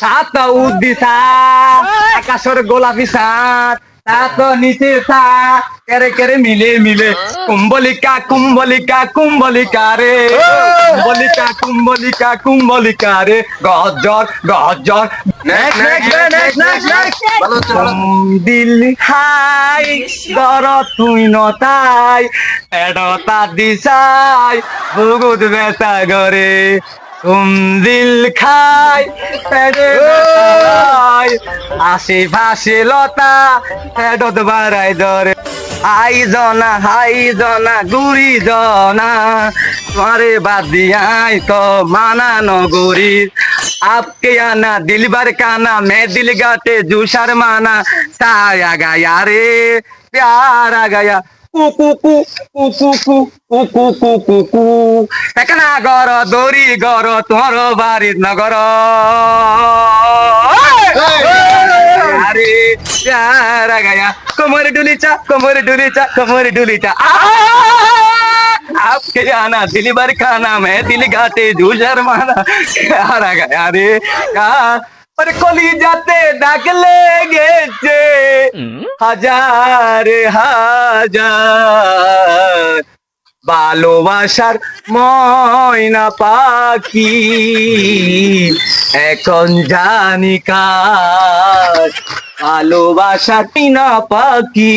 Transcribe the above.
সাত উদ্দিসা আকাশের গোলাপি সাত সাত নিচে সা কেরে কেরে মিলে মিলে। কুম্বলিকা কুম্বলিকা কুম্বলিকা রে। কুম্বলিকা কুম্বলিকা কুম্বলিকা রে। গজর গজর দিল হাই গর তুই নতাই এডতা দিশাই বুগুদ বেতা গরে। তুম দিল খাই পেটে আশেপাশে লতা পেটত বাড়াই দরে আই জনা হাই জনা গুড়ি জনা তোমারে বাদ দিয়াই তো মানা নগরি। আপকে আনা দিলবার কানা মে দিল গাতে জুসার মানা তাই আগায়া রে প্যার আগায়া। একনা গর দৌড়ি গর তোর বাড়ির নগর আরে প্যারা গায়া কোমর ডুলিচা কোমর ডুলিচা কোমর ডুলিচা आपके आना दिल भर खाना मैं दिल गाते जू शर्माना आ रहा अरे का ওর কলিজাতে দাগ লেগেছে হাজার হাজার ভালোবাসার ময়না পাখি এখন জানি কার ভালোবাসার না পাখি